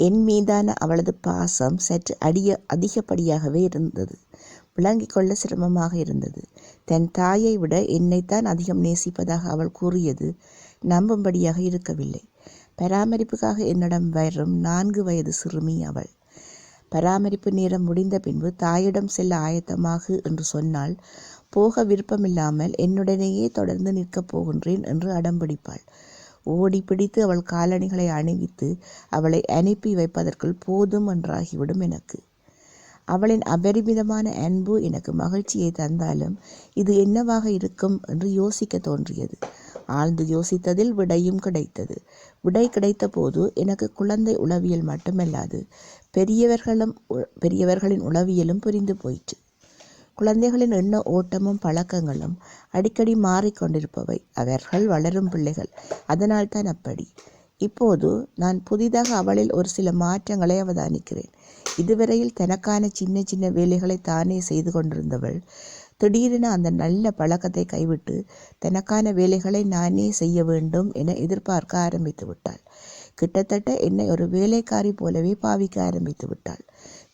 என் மீதான அவளது பாசம் சற்று அடிய அதிகப்படியாகவே இருந்தது. விளங்கிக் கொள்ள சிரமமாக இருந்தது. தன் தாயை விட என்னைத்தான் அதிகம் நேசிப்பதாக அவள் கூறியது நம்பும்படியாக இருக்கவில்லை. பராமரிப்புக்காக என்னிடம் வரும் நான்கு வயது சிறுமி அவள். பராமரிப்பு நேரம் முடிந்த பின்பு தாயிடம் செல்ல ஆயத்தமாகு என்று சொன்னால் போக விருப்பமில்லாமல் என்னுடனேயே தொடர்ந்து நிற்கப் போகின்றேன் என்று அடம்பிடிப்பாள். ஓடி பிடித்து அவள் காலணிகளை அணிவித்து அவளை அனுப்பி வைப்பதற்குள் போதும் என்றாகிவிடும் எனக்கு. அவளின் அபரிமிதமான அன்பு எனக்கு மகிழ்ச்சியை தந்தாலும் இது என்னவாக இருக்கும் என்று யோசிக்க தோன்றியது. ஆழ்ந்து யோசித்ததில் விடையும் கிடைத்தது. விடை கிடைத்த போது எனக்கு குழந்தை உளவியல் மட்டுமல்லாது பெரியவர்களும் பெரியவர்களின் உளவியலும் புரிந்து போயிற்று. குழந்தைகளின் எண்ண ஓட்டமும் பழக்கங்களும் அடிக்கடி மாறிக்கொண்டிருப்பவை. அவர்கள் வளரும் பிள்ளைகள். அதனால்தான் அப்படி. இப்போது நான் புதிதாக அவளில் ஒரு சில மாற்றங்களை அவதானிக்கிறேன். இதுவரையில் தனக்கான சின்ன சின்ன வேலைகளை தானே செய்து கொண்டிருந்தவள் திடீரென அந்த நல்ல பழக்கத்தை கைவிட்டு தனக்கான வேலைகளை நானே செய்ய வேண்டும் என எதிர்பார்க்க ஆரம்பித்து விட்டாள். கிட்டத்தட்ட என்னை ஒரு வேலைக்காரி போலவே பாவிக்க ஆரம்பித்து விட்டாள்.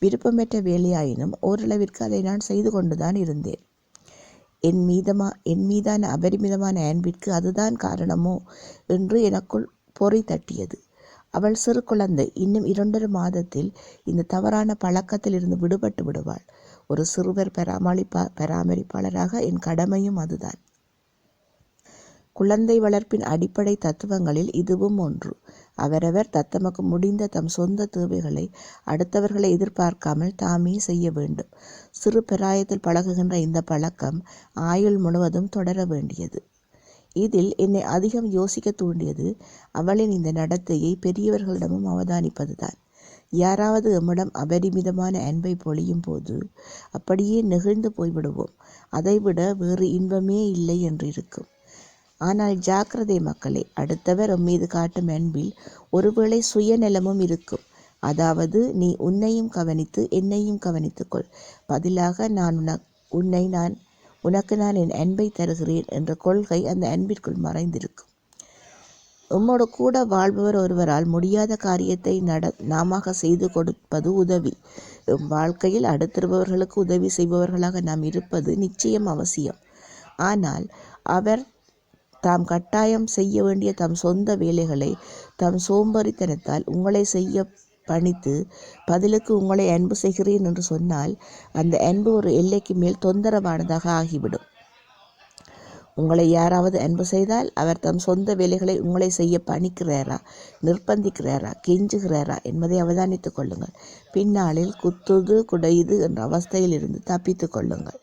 விருப்பமற்ற வேலையாயினும் ஓரளவிற்கு அதை நான் செய்து கொண்டுதான் இருந்தேன். என் மீதமா என் மீதான அபரிமிதமான அன்பிற்கு அதுதான் காரணமோ என்று எனக்குள் பொறி தட்டியது. அவள் சிறு குழந்தை இன்னும் இரண்டொரு மாதத்தில் இந்த தவறான பழக்கத்தில் இருந்து விடுபட்டு விடுவாள். ஒரு சிறுவர் பராமரிப்பா பராமரிப்பாளராக என் கடமையும் அதுதான். குழந்தை வளர்ப்பின் அடிப்படை தத்துவங்களில் இதுவும் ஒன்று. அவரவர் தத்தமக்கு முடிந்த தம் சொந்த தேவைகளை அடுத்தவர்களை எதிர்பார்க்காமல் தாமே செய்ய வேண்டும். சிறு பிராயத்தில் பழகுகின்ற இந்த பழக்கம் ஆயுள் முழுவதும் தொடர வேண்டியது. இதில் என்னை அதிகம் யோசிக்க தூண்டியது அவளின் இந்த நடத்தையை பெரியவர்களிடமும் அவதானிப்பதுதான். யாராவது எம்மிடம் அபரிமிதமான அன்பை பொழியும் போது அப்படியே நெகிழ்ந்து போய்விடுவோம். அதைவிட வேறு இன்பமே இல்லை என்றிருக்கும். ஆனால் ஜாக்கிரதை மக்களே அடுத்தவர் மீது காட்டும் அன்பில் ஒருவேளை சுயநலமும் இருக்கும். அதாவது நீ உன்னையும் கவனித்து என்னையும் கவனித்துக்கொள். பதிலாக நான் உனக் உன்னை நான் உனக்கு நான் என் அன்பை தருகிறேன் என்ற கொள்கை அந்த அன்பிற்குள் மறைந்திருக்கும். உம்மோட கூட வாழ்பவர் ஒருவரால் முடியாத காரியத்தை நட நாம செய்து கொடுப்பது உதவி. வாழ்க்கையில் அடுத்திருப்பவர்களுக்கு உதவி செய்பவர்களாக நாம் இருப்பது நிச்சயம் அவசியம். ஆனால் அவர் தாம் கட்டாயம் செய்ய வேண்டிய தம் சொந்த வேலைகளை தம் சோம்பறித்தனத்தால் உங்களை செய்ய பணித்து பதிலுக்கு உங்களை அன்பு செய்கிறேன் என்று சொன்னால் அந்த அன்பு ஒரு எல்லைக்கு மேல் தொந்தரவானதாக ஆகிவிடும். உங்களை யாராவது அன்பு செய்தால் அவர் தம் சொந்த வேலைகளை உங்களை செய்ய பணிக்கிறாரா நிர்பந்திக்கிறாரா கெஞ்சுகிறாரா என்பதை அவதானித்துக் கொள்ளுங்கள். பின்னாளில் குத்துது குடையுது என்ற அவஸ்தையில் இருந்து தப்பித்துக் கொள்ளுங்கள்.